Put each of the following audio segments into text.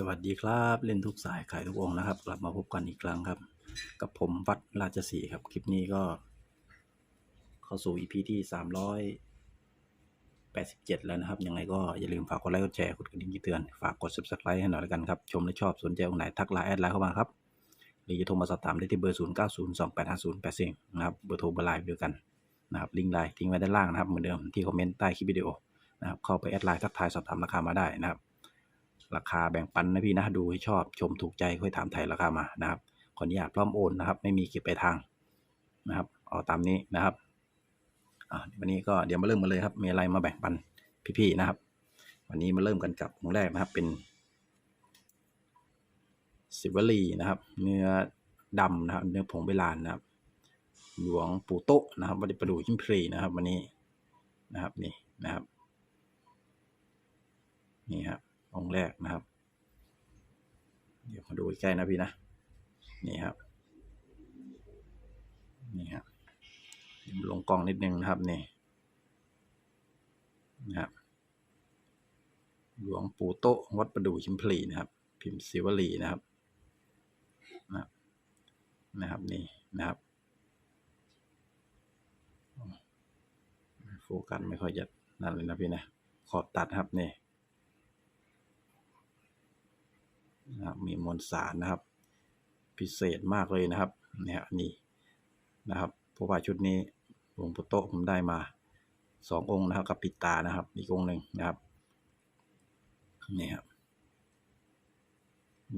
สวัสดีครับ เล่นทุกสายขายทุกองนะครับ กลับมาพบกันอีกครั้งครับ กับผมวัดราชสีครับ คลิปนี้ก็ เข้าสู่ EP ที่สามร้อยแปดสิบเจ็ดแล้วนะครับ ยังไงก็อย่าลืมฝากกดไลค์กดแชร์กดกระดิ่งเตือน ฝากกด subscribe ให้หน่อยแล้วกันครับ ชมและชอบสนใจองค์ไหนทักไลน์แอดไลน์เข้ามาครับ หรือจะโทรมาสอบถามได้ที่เบอร์0 9 0 2 8 5 0 8 4นะครับเบอร์โทรเบอร์ไลน์เดียวกันนะครับลิงก์ไลน์ทิ้งไว้ด้านล่างนะครับเหมือนเดิมที่คอมเมนต์ใต้คลิปวิดีโอนะครับเข้าไปแอดไลน์ทักทายสอบถามราคามาได้นะครับ ราคาแบ่งปันนะพี่นะดูให้ชอบชมถูกใจค่อยถามไทยราคามานะครับขออนุญาตพร้อมโอนนะครับ ไม่มีเก็บไปลายทางนะครับเอาตามนี้นะครับวันนี้ก็เดี๋ยวมาเริ่มกันเลยครับ มีอะไรมาแบ่งปันพี่ๆนะครับ วันนี้มาเริ่มกันกับองแรกนะครับเป็นสิวลีนะครับ เนื้อดำนะครับ เนื้อผงเบลานนะครับ หลวงปู่โตนะครับวัดประดู่ชิมพรีนะครับ วันนี้นะครับนี่นะครับ นี่ครับ องค์แรกนะครับ เดี๋ยวมาดูใกล้ๆนะพี่นะ นี่ครับ นี่ครับลงกล้องนิดนึงนะครับนี่นะครับ หลวงปู่โตะวัดประดู่ชิมพลีนะครับ พิมพ์ศิวลีนะครับนะครับ นะครับนี่นะครับโฟกัสไม่ค่อยจะนั่นเลยนะพี่นะ ขอบตัดครับนี่ นะมีมวลสารนะครับ พิเศษมากเลยนะครับเนี่ยนี่นะครับเพราะว่าชุดนี้หลวงปู่โตผมได้มาสององค์นะครับ กับปิดตานะครับ อีกองหนึ่งนะครับนี่ครับ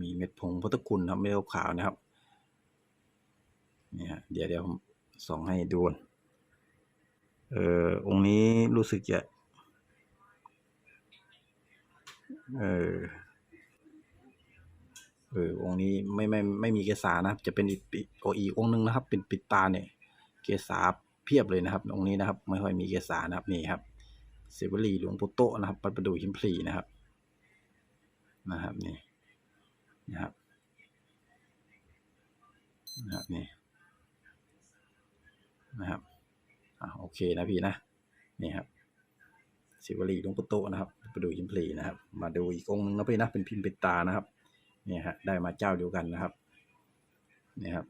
มีเม็ดผงพุทธคุณครับเม็ดขาวนะครับเนี่ยเดี๋ยวเดี๋ยวผมส่องให้ดูเอ่อองค์นี้รู้สึกจะเออ เออองค์นี้ไม่ไม่ไม่มีเกสานะครับจะเป็นอีโออีองค์หนึงนะครับ เป็นปิดตาเนี่ย เกสาเพียบเลยนะครับ องค์นี้นะครับ ไม่ค่อยมีเกสานะครับนี่ครับเสวลีหลวงปู่โตะนะครับปัดประดูหิมพลีนะครับ นะครับนี่นะครับนะครับนี่นะครับอ่าโอเคนะพี่นะนี่ครับศิวลีหลวงปู่โตะนะครับประดูหิมพลีนะครับ มาดูอีกองค์หนึงนะพี่นะเป็นพิมพ์ปิดตานะครับ เนี่ยฮะได้มาเจ้าเดียวกันนะครับนี่ครับ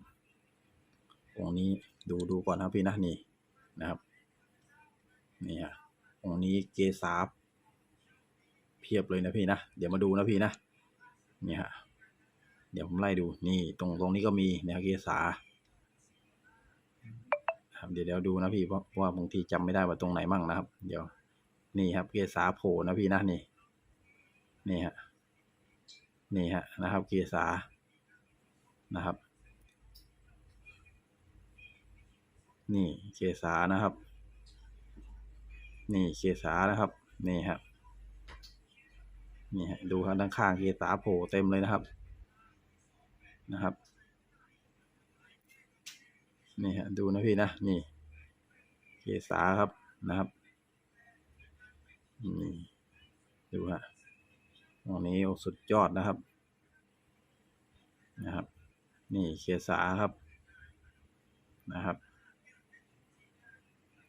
องนี้ดูดูก่อนนะครับพี่นะนี่นะครับนี่ฮะองนี้เกษาเพียบเลยนะพี่นะเดี๋ยวมาดูนะพี่นะนี่ฮะเดี๋ยวผมไล่ดูนี่ตรงตรงนี้ก็มีนะเกษาครับเดี๋ยวเดี๋ยวดูนะพี่เพราะว่าบางทีจำไม่ได้ว่าตรงไหนมั่งนะครับ เดี๋ยว นี่ครับเกษาโผล่นะพี่นะนี่ นี่ฮะ นี่ฮะนะครับเกษานะครับ นี่เกษานะครับ นี่เกษานะครับ นี่ฮะนี่ฮะดูครับด้านข้างเกษาโผล่เต็มเลยนะครับนะครับ นี่ฮะดูนะพี่นะนี่เกษาครับนะครับนี่ดูฮะ วันนี้สุดยอดนะครับ นะครับ นี่เคสาครับนะครับ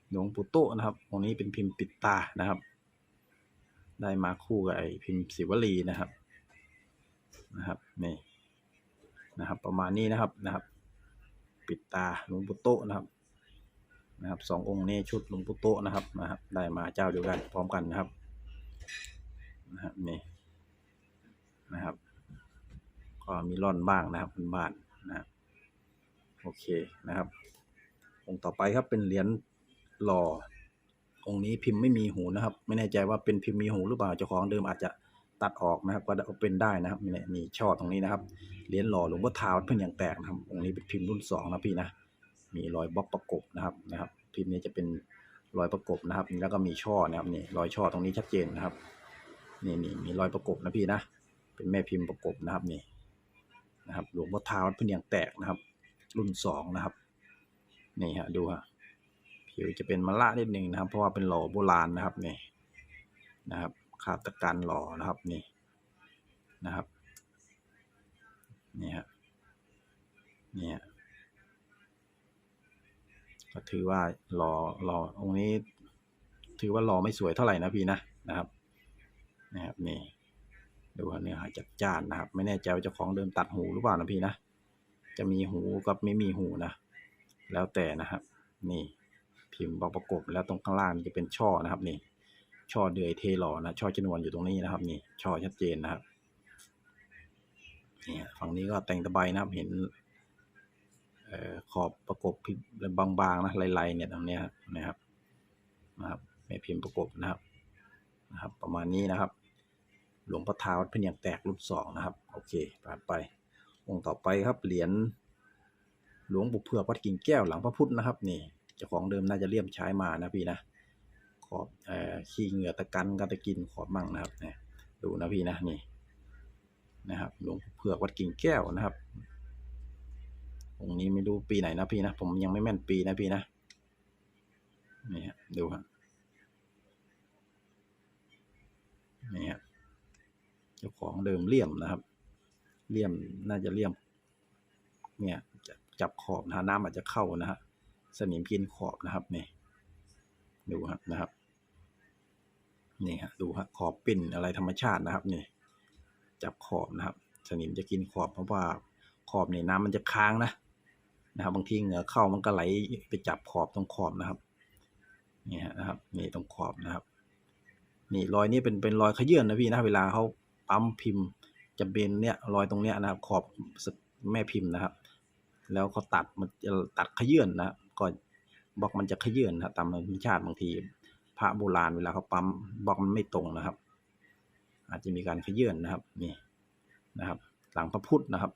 หลวงปู่โตนะครับตรงนี้เป็นพิมพ์ปิดตานะครับ ได้มาคู่กับไอ้พิมพ์ศิวลีนะครับ นะครับ นี่ นะครับ ประมาณนี้นะครับ นะครับ ปิดตาหลวงปู่โตนะครับ นะครับ สององค์นี้ชุดหลวงปู่โตนะครับ นะครับ ได้มาเจ้าเดียวกันพร้อมกันนะครับ นะครับ นี่ นะครับ ก็มีร่อนบ้างนะครับเป็นบ้านนะครับโอเคนะครับ องค์ต่อไปครับเป็นเหรียญหล่อองค์นี้พิมพ์ไม่มีหูนะครับ ไม่แน่ใจว่าเป็นพิมพ์มีหูหรือเปล่าเจ้าของเดิมอาจจะตัดออกนะครับก็เป็นได้นะครับนี่นี่ช่อตรงนี้นะครับเหรียญหล่อหลวงพ่อทาวเพิ่งอย่างแตกนะครับองค์นี้เป็นพิมพ์รุ่นสองนะพี่นะมีรอยบล็อกประกบนะครับนะครับ พิมพ์นี้จะเป็นรอยประกบนะครับ แล้วก็มีช่อนะครับนี่รอยช่อตรงนี้ชัดเจนนะครับ นี่นี่มีรอยประกบนะพี่นะ เป็นแม่พิมพ์ประกบนะครับนี่นะครับหลวงพ่อท้าวเพิ่งยังแตกนะครับ รุ่นสองนะครับนี่ฮะดูฮะผิวจะเป็นมะละนิดหนึ่งนะครับ เพราะว่าเป็นหล่อโบราณนะครับนี่นะครับขาตะการหล่อนะครับนี่นะครับนี่ฮะนี่ฮะก็ถือว่าหล่อหล่อองค์นี้ ถือว่าหล่อไม่สวยเท่าไหร่นะพี่นะนะครับนะครับนี่ ดูว่าเนื้อหาจัดจ้านนะครับ ไม่แน่ใจว่าเจ้าของเดิมตัดหูหรือเปล่านะพี่นะ จะมีหูกับไม่มีหูนะ แล้วแต่นะครับ นี่พิมพ์บอกประกบแล้วตรงข้างล่างจะเป็นช่อนะครับนี่ ช่อเดือยเทหล่อนะ ช่อชนวนอยู่ตรงนี้นะครับ นี่ ช่อชัดเจนนะครับนี่ฝั่งนี้ก็แต่งตะไบนะครับเห็นออขอบประกบพิมพ์บางๆนะลายๆเนี่ยตรงนี้นะครับนะครับแม่พิมพ์ประกบนะครับนะครับ ประมาณนี้นะครับ หลวงพ่อท้าวัดพเนียงแตกรุ่นสองนะครับ โอเค ผ่านไป องค์ต่อไปครับ เหรียญหลวงปู่เผือกวัดกิ่งแก้วหลังพระพุทธนะครับ นี่เจ้าของเดิมน่าจะเลี่ยมใช้มานะพี่นะ ขอบขี้เหงื่อตะกันกันตะกินขอบมั่งนะครับเนี่ยดูนะพี่นะนี่นะครับหลวงปู่เผือกวัดกิ่งแก้วนะครับองค์นี้ไม่รู้ปีไหนนะพี่นะ ผมยังไม่แม่นปีนะพี่นะนี่ฮะดูฮะนี่ฮะ เจ้าของเดิมเลี่ยมนะครับเลี่ยมน่าจะเลี่ยม เนี่ยจ,จับขอบนะน้ำอาจจะเข้านะฮะสนิมกินขอบนะครับนี่ดูฮะนะครับนี่ฮะดูฮะขอบปิ้นอะไรธรรมชาตินะครับนี่จับขอบนะครับ สนิมจะกินขอบเพราะว่าขอบนี่น้ำมันจะค้างนะนะครับบางทีเหงื่อเข้ามันก็ไหลไปจับขอบตรงขอบนะครับนี่ฮะนะครับนี่ตรงขอบนะครับ นี่รอยนี้เป็นเป็นรอยขยื่นนะพี่นะเวลาเขา ปั๊มพิมพ์ จะเป็นเนี่ยรอยตรงเนี้ยนะครับ ขอบแม่พิมพ์นะครับ แล้วเขาตัดมันจะตัดขยื่นนะก็บล็อกมันจะขยื่นนะตามธรรมชาติบางที พระโบราณเวลาเขาปั๊มบล็อกมันไม่ตรงนะครับ อาจจะมีการขยื่นนะครับนี่นะครับ หลังพระพุทธนะครับ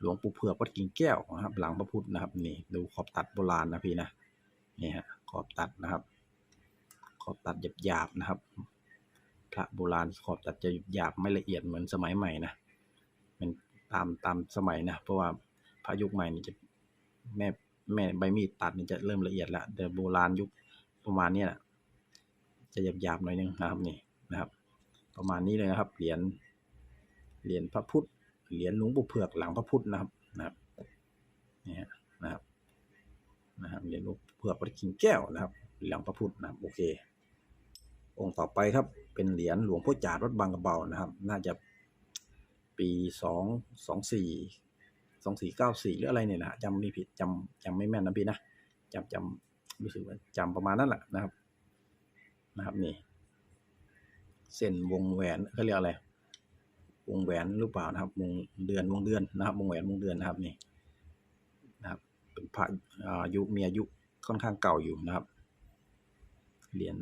หลวงปู่เผือกวัดกิ่งแก้วนะครับ หลังพระพุทธนะครับนี่ดูขอบตัดโบราณนะพี่นะนี่ฮะขอบตัดนะครับ ขอบตัดหยาบๆนะครับ ระโบราณขอบตัดจะหยาบไม่ละเอียดเหมือนสมัยใหม่นะเป็นตามตามสมัยนะเพราะว่าพระยุคใหม่นี่จะแม่แม่ใบมีดตัดนี่จะเริ่มละเอียดล้วแต่โบราณยุคประมาณนี้ยนะจะหยาบๆหน่อยนึงนะครับนี่นะครับ ประมาณนี้เลยนะครับเหรียญเหรียญพระพุทธเหรียญหลวงปู่เผือกหลังพระพุทธนะครับนะครับนี่นะครับนะครับเหรียญหลวงปู่เผือกวัดกิ่งแก้วนะครับหลังพระพุทธนะครับโอเค องค์ต่อไปครับ เป็นเหรียญหลวงพ่อจาดวัดบางกระเบานะครับ น่าจะปีสองสองสี่สองสี่เก้าสี่หรืออะไรเนี่ยนะจำไม่ผิดจำจำไม่แม่นนะพี่นะจำจำรู้สึกว่าจำประมาณนั้นแหละนะครับนะครับนี่ เส้นวงแหวนเขาเรียกอะไร วงแหวนหรือเปล่านะครับ วงเดือนวงเดือนนะครับ วงแหวนวงเดือนนะครับนี่นะครับเป็นพระอายุมีอายุค่อนข้างเก่าอยู่นะครับเหรียญ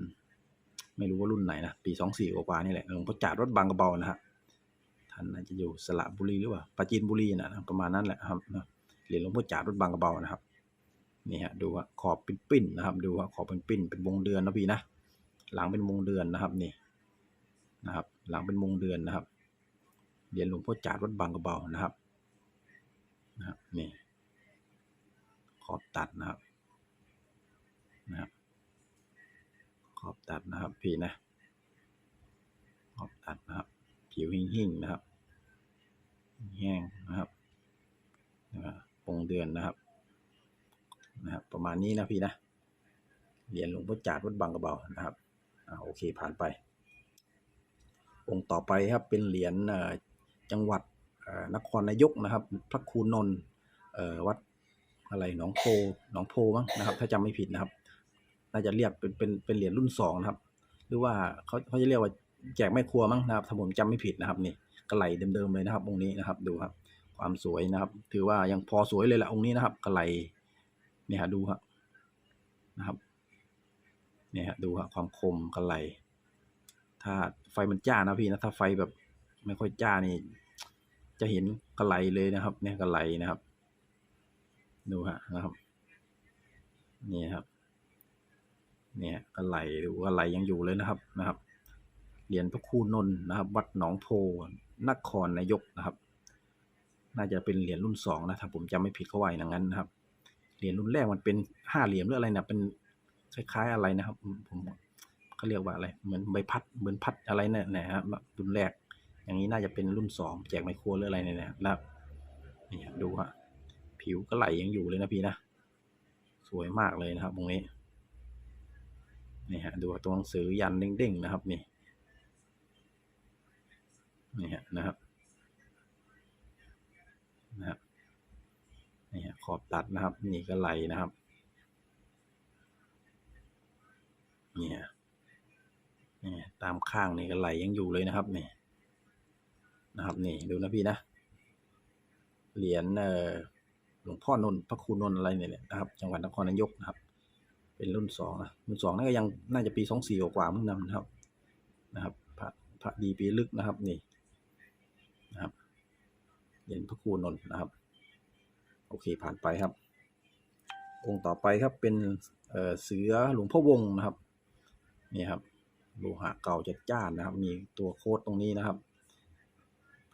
ไม่รู้ว่ารุ่นไหนนะ ปีสองสี่กว่านี่แหละหลวงพ่อจาดวัดบางกระเบานะฮะท่านน่าจะอยู่สระบุรีหรือเปล่าปราจีนบุรีนะประมาณนั้นแหละครับเหรียญหลวงพ่อจาดวัดบางกระเบานะครับนี่ฮะดูว่าขอบเป็นปิ้นนะครับ ดูว่าขอบเป็นปิ้นเป็นวงเดือนนะพี่นะหลังเป็นวงเดือนนะครับนี่นะครับ หลังเป็นวงเดือนนะครับเหรียญหลวงพ่อจาดวัดบางกระเบานะครับนะครับนี่ขอบตัดนะครับนะครับ ขอบตัดนะครับพี่นะขอบตัดนะครับ ผิวหิ่งๆนะครับ แห้งนะครับปงเดือนนะครับนะครับ ประมาณนี้นะพี่นะเหรียญหลวงพ่อจาดวัดบางกระเบานะครับอ่าโอเคผ่านไป องค์ต่อไปครับเป็นเหรียญจังหวัดนครนายกนะครับ พระครูนนท์วัดอะไรหนองโพหนองโพมั้งนะครับ ถ้าจำไม่ผิดนะครับ น่าจะเรียกเป็นเป็นเป็นเหรียญรุ่นสองนะครับ หรือว่าเขาเขาจะเรียกว่าแจกแม่ครัวมั้งนะครับถ้าผมจำไม่ผิดนะครับนี่กระไหลเดิมๆเลยนะครับองค์นี้นะครับดูครับ ความสวยนะครับ ถือว่ายังพอสวยเลยแหละองค์นี้นะครับกระไหลเนี่ยฮะดูครับนะครับเนี่ยฮะดูครับความคมกระไหลถ้าไฟมันจ้านะพี่นะถ้าไฟแบบไม่ค่อยจ้านี่ จะเห็นกระไหลเลยนะครับ เนี่ยกระไหลนะครับ ดูฮะนะครับ นี่ครับ เนี่ยกระไหลดูกระไหลยังอยู่เลยนะครับนะครับเหรียญพระคูนนท์นะครับ วัดหนองโพนครนายกนะครับ น่าจะเป็นเหรียญรุ่นสองนะถ้าผมจำไม่ผิดเขาไว้อย่างนั้นนะครับเหรียญรุ่นแรกมันเป็นห้าเหรียญหรืออะไรนะเป็นคล้ายๆอะไรนะครับ ผมเขาเรียกว่าอะไรเหมือนใบพัดเหมือนพัดอะไรเนี่ยนะครับรุ่นแรก อย่างนี้น่าจะเป็นรุ่นสองแจกไมโครหรืออะไรเนี่ยนะครับนี่ดูฮะผิวก็ไหลยังอยู่เลยนะพี่นะ สวยมากเลยนะครับตรงนี้ นี่ฮะดูตัวหนังสือยันเด้งๆนะครับนี่นี่ฮะนะครับนะครับนี่ฮะขอบตัดนะครับ นี่ก็ไหลนะครับนี่ยนี่ตามข้างนี่ก็ไหลยังอยู่เลยนะครับนี่นะครับนี่ดูนะพี่นะเหรียญเอ่อหลวงพ่อนนท์พระครูนนท์อะไรเนี่ยนะครับ จังหวัดนครนายกนะครับ เป็นรุ่นสองนะรุ่นสองนั่นก็ยังน่าจะปีสองสี่กว่าๆเพิ่งนำนะครับนะครับพระพระดีปีลึกนะครับนี่นะครับเหรียญพระครูนนท์นะครับ โอเคผ่านไปครับ องค์ต่อไปครับเป็นเเสือหลวงพ่อวงนะครับนี่ครับโลหะเก่าจัดจ้านนะครับ มีตัวโค้ดตรงนี้นะครับ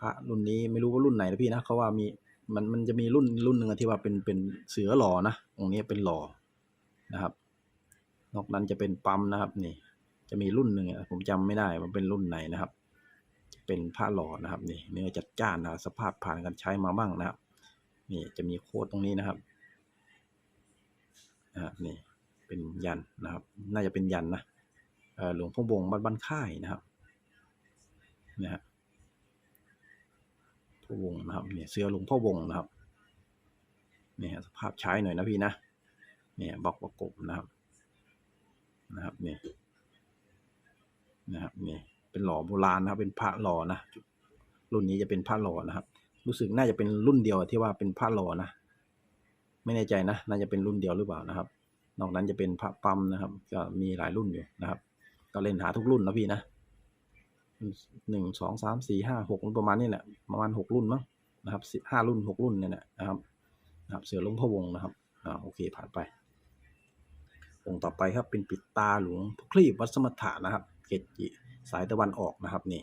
พระรุ่นนี้ไม่รู้ว่ารุ่นไหนนะพี่นะเขาว่ามีมันมันจะมีรุ่นรุ่นหนึ่งที่ว่าเป็นเป็นเสือหล่อนะตรงนี้เป็นหล่อนะครับ นอกนั้นจะเป็นปั๊มนะครับนี่ จะมีรุ่นหนึ่งผมจำไม่ได้มันเป็นรุ่นไหนนะครับ เป็นผ้าหล่อนะครับนี่เนื้อจัดจ้านนะสภาพผ่านการใช้มาบ้างนะครับ นี่จะมีโค้ดตรงนี้นะครับนะครับนี่เป็นยันนะครับ น่าจะเป็นยันนะหลวงพ่อวงบ้านบ้านค่ายนะครับนะฮะพ่อวงนะครับเนี่ยเสื้อหลวงพ่อวงนะครับเนี่ยสภาพใช้หน่อยนะพี่นะเนี่ยบอกประกบนะครับ นะครับนี่นะครับนี่เป็นหล่อโบราณนะครับ เป็นพระหล่อนะรุ่นนี้จะเป็นพระหล่อนะครับ รู้สึกน่าจะเป็นรุ่นเดียวที่ว่าเป็นพระหล่อนะไม่แน่ใจนะน่าจะเป็นรุ่นเดียวหรือเปล่านะครับ นอกนั้นจะเป็นพระปั๊มนะครับ ก็มีหลายรุ่นอยู่นะครับ ก็เล่นหาทุกรุ่นนะพี่นะหนึ่งสองสามสี่ห้าหกประมาณนี้แหละประมาณหกรุ่นมั้งนะครับสิบห้ารุ่นหกรุ่นเนี่ยนะครับนะครับ เสือลวงพ่อวงนะครับอ่าโอเคผ่านไป องค์ต่อไปครับเป็นปิดตาหลวงพ่อคลีบวัดสมถะนะครับเกจิสายตะวันออกนะครับนี่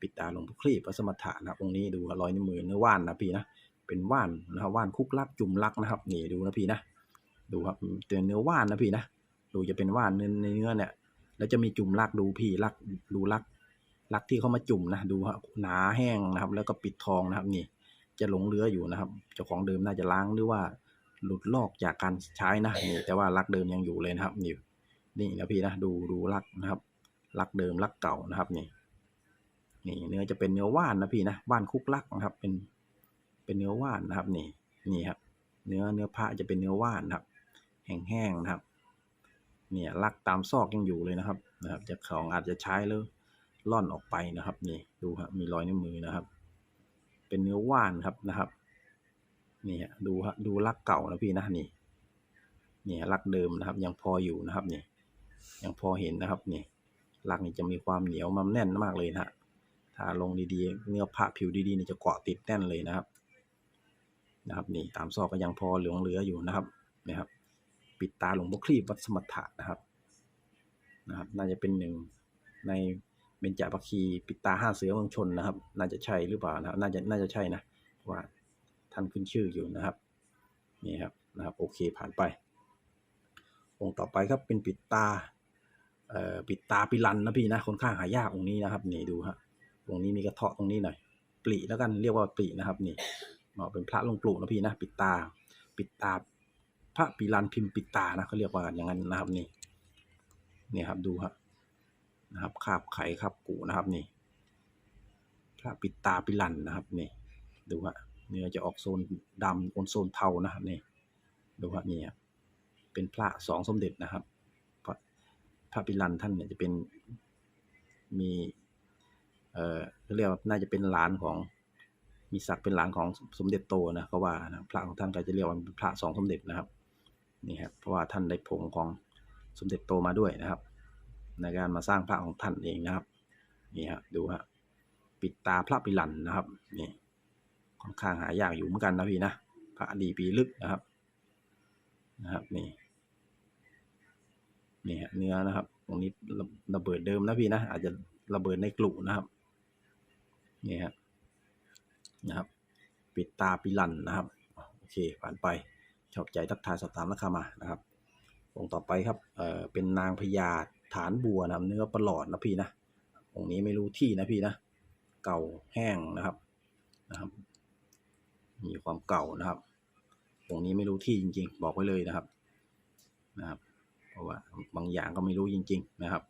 ปิดตาหลวงพ่อคลีบวัดสมถะนะครับองค์นี้ดูรอยนิ้วมือเนื้อว่านนะพี่นะเป็นว่านนะครับว่านคุกลักจุ่มลักนะครับนี่ดูนะพี่นะดูครับเป็นเนื้อว่านนะพี่นะดูจะเป็นว่านเนื้อเนื้อเนี่ยแล้วจะมีจุ่มลักดูพี่ลักดูลักลักที่เขามาจุ่มนะดูครับหนาแห้งนะครับ แล้วก็ปิดทองนะครับนี่จะหลงเลืออยู่นะครับ เจ้าของเดิมน่าจะล้างหรือว่า หลุดลอกจากการใช้นะนี่แต่ว่าลักเดิมยังอยู่เลยนะครับ นี่นี่นะพี่นะดูดูลักนะครับ ลักเดิมลักเก่านะครับนี่นี่เนื้อจะเป็นเนื้อว่านนะพี่นะว่านคุกลักนะครับ เป็นเป็นเนื้อว่านนะครับ นี่นี่ครับ เนื้อเนื้อพระจะเป็นเนื้อว่านนะครับ แห้งๆนะครับ เนี่ยลักตามซอกยังอยู่เลยนะครับนะครับจากของอาจจะใช้แล้วล่อนออกไปนะครับ นี่ดูครับมีรอยนิ้วมือนะครับ เป็นเนื้อว่านครับนะครับ นี่ฮะดูฮะดูลักเก่านะพี่นะนี่นี่ลักเดิมนะครับ ยังพออยู่นะครับนี่ยังพอเห็นนะครับนี่ลักนี่จะมีความเหนียวมันแน่นมากเลยนะฮะถ้าลงดีๆ เนื้อผ้าผิวดีๆนี่จะเกาะติดแน่นเลยนะครับ นะครับนี่ตามซอกก็ยังพอเหลืองเหลืออยู่นะครับนะครับ ปิดตาหลวงพ่อคลีบวัดสมถะนะครับนะครับ น่าจะเป็นหนึ่งในเบญจปัคคีปิดตาห้าเสือเมืองชนนะครับ น่าจะใช่หรือเปล่านะครับ น่าจะน่าจะใช่นะว่า ท่านขึ้นชื่ออยู่นะครับนี่ครับนะครับโอเคผ่านไป องค์ต่อไปครับเป็นปิดตาเอ่อปิดตาปิลันนะพี่นะคนข้างหายากองค์นี้นะครับนี่ดูฮะองค์นี้มีกระเทาะตรงนี้หน่อยปลีแล้วกันเรียกว่าปลีนะครับนี่เหมาะเป็นพระลงปลูกนะพี่นะปิดตา ปิดตาพระปิลันพิมพ์ปิดตานะเขาเรียกว่ากันอย่างนั้นนะครับนี่นี่ครับดูครับนะครับคาบไข่คาบกูนะครับนี่พระปิดตาปิลันนะครับนี่ดูฮะ เนื้อจะออกโซนดำโอนโซนเทานะครับนี่ดูฮะนี่ครับเป็นพระสองสมเด็จนะครับพระพระปิลันท่านเนี่ยจะเป็นมีเอ่อเรียกว่าน่าจะเป็นหลานของมีศักดิ์เป็นหลานของสมเด็จโตนะเขาว่านะพระของท่านก็จะเรียกว่าเป็นพระสองสมเด็จนะครับนี่ครับเพราะว่าท่านได้ผงของสมเด็จโตมาด้วยนะครับ ในการมาสร้างพระของท่านเองนะครับนี่ฮะดูฮะปิดตาพระปิลันนะครับนี่ ค่อนข้างหายากอยู่เหมือนกันนะพี่นะพระดีปีลึกนะครับ นะครับนี่นี่ฮะเนื้อนะครับ ตรงนี้ระระเบิดเดิมนะพี่นะอาจจะระเบิดในกลุ่นะครับนี่ฮะนะครับ ปิดตาปิลันนะครับโอเคผ่านไปชอบใจทักทายสอบถามราคามานะครับองค์ต่อไปครับเอ่อเป็นนางพญาฐานบัวนะครับเนื้อประหลอดนะพี่นะองค์นี้ไม่รู้ที่นะพี่นะ เก่าแห้งนะครับนะครับ มีความเก่านะครับองค์นี้ไม่รู้ที่จริง ๆ บอกไว้เลยนะครับนะครับ เพราะว่าบางอย่างก็ไม่รู้จริง ๆ นะครับ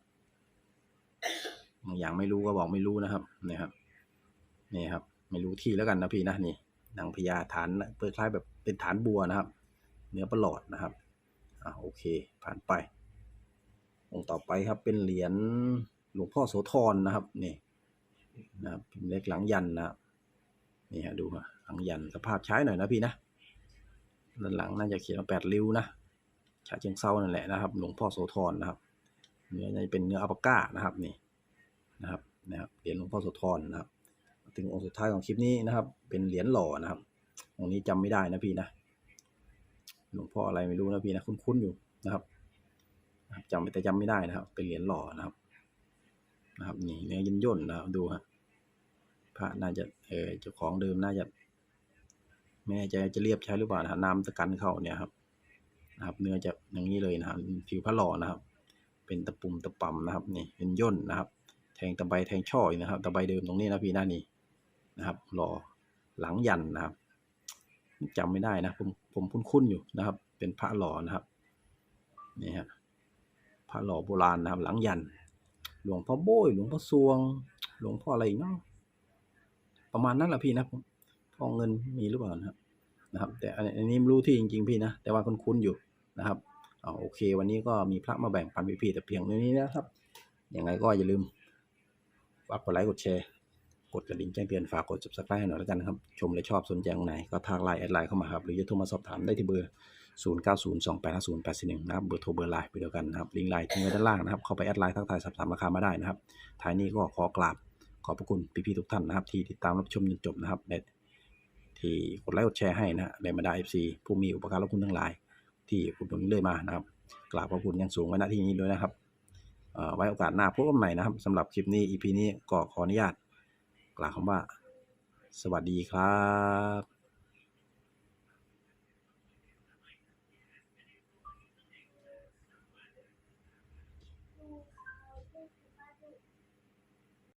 บางอย่างไม่รู้ก็บอกไม่รู้นะครับนะครับนี่ครับ ไม่รู้ที่แล้วกันนะพี่นะนี่นางพญาฐานเปิดคล้ายแบบเป็นฐานบัวนะครับ เนื้อประหลอดนะครับอ่าโอเค ผ่านไป องค์ต่อไปครับเป็นเหรียญหลวงพ่อโสธรนะครับนี่นะครับเล็กหลังยันนะครับ นี่ฮะดูฮะหลังยันสภาพใช้หน่อยนะพี่นะด้านหลังน่าจะเขียนว่าแปดริ้วนะฉะเชิงเซานั่นแหละนะครับ หลวงพ่อโสธรนะครับเนื้อจะเป็นเนื้ออัปปาก้านะครับนี่นะครับนะครับเหรียญหลวงพ่อโสธรนะครับ ถึงองค์สุดท้ายของคลิปนี้นะครับ เป็นเหรียญหล่อนะครับองค์นี้จำไม่ได้นะพี่นะหลวงพ่ออะไรไม่รู้นะพี่นะคุ้นๆอยู่นะครับจำแต่จำไม่ได้นะครับ เป็นเหรียญหล่อนะครับ นะครับ นี่เนื้อย่นย่นๆนะครับดูฮะ พระน่าจะเออเจ้าของเดิมน่าจะไม่แน่ใจจะเรียบใช้หรือเปล่านะน้ำตะกันเข้าเนี่ยครับนะครับ เนื้อจะอย่างนี้เลยนะครับผิวพระหล่อนะครับ เป็นตะปุ่มตะป่ำนะครับนี่เป็นย่นนะครับ แทงตะไบแทงช่ออยู่นะครับตะไบเดิมตรงนี้นะพี่หน้านี่นะครับหล่อหลังยันนะครับจำไม่ได้นะผมผมคุ้นๆอยู่นะครับ เป็นพระหล่อนะครับนี่ฮะพระหล่อโบราณนะครับ หลังยัน หลวงพ่อโบยหลวงพ่อซวง หลวงพ่ออะไรอีกเนาะ ประมาณนั้นแหละพี่นะผมพ่อเงินมีหรือเปล่านะครับนะครับ แต่อันนี้ไม่รู้ที่จริง ๆ พี่นะ แต่ว่าคุ้นๆอยู่นะครับเอาโอเค วันนี้ก็มีพระมาแบ่งปันพี่ๆแต่เพียงเท่านี้นะครับยังไงก็อย่าลืมฝากกดไลค์กดแชร์กดกระดิ่งแจ้งเตือนฝากกด subscribe ให้หน่อยแล้วกันครับ ชมและชอบสนใจตรงไหน ก็ทักไลน์แอดไลน์เข้ามาครับ หรือจะโทรมาสอบถามได้ที่เบอร์ 0 9 0 2 8 5 0 8 4 1 นะครับ เบอร์โทรเบอร์ไลน์ไปเดียวกันนะครับ ลิงก์ไลน์ทิ้งไว้ด้านล่างนะครับ เข้าไปแอดไลน์ทักทายสอบถามราคามาได้นะครับ ท้ายนี้ก็ขอกราบ ขอบพระคุณพี่ๆทุกท่านนะครับ ที่ติดตามรับชมจนจบนะครับและที่กดไลค์กดแชร์ให้นะฮะในบรรดา FC ผู้มีอุปการะคุณทั้งหลาย ที่อุดหนุนเรื่อยมานะครับกราบขอบคุณอย่างสูงไว้ณที่นี้ด้วยนะครับไว้โอกาสหน้าพบกันใหม่นะครับสำหรับคลิปนี้ EP นี้ก็ขออนุญาตกล่าวคำว่า สวัสดีครับ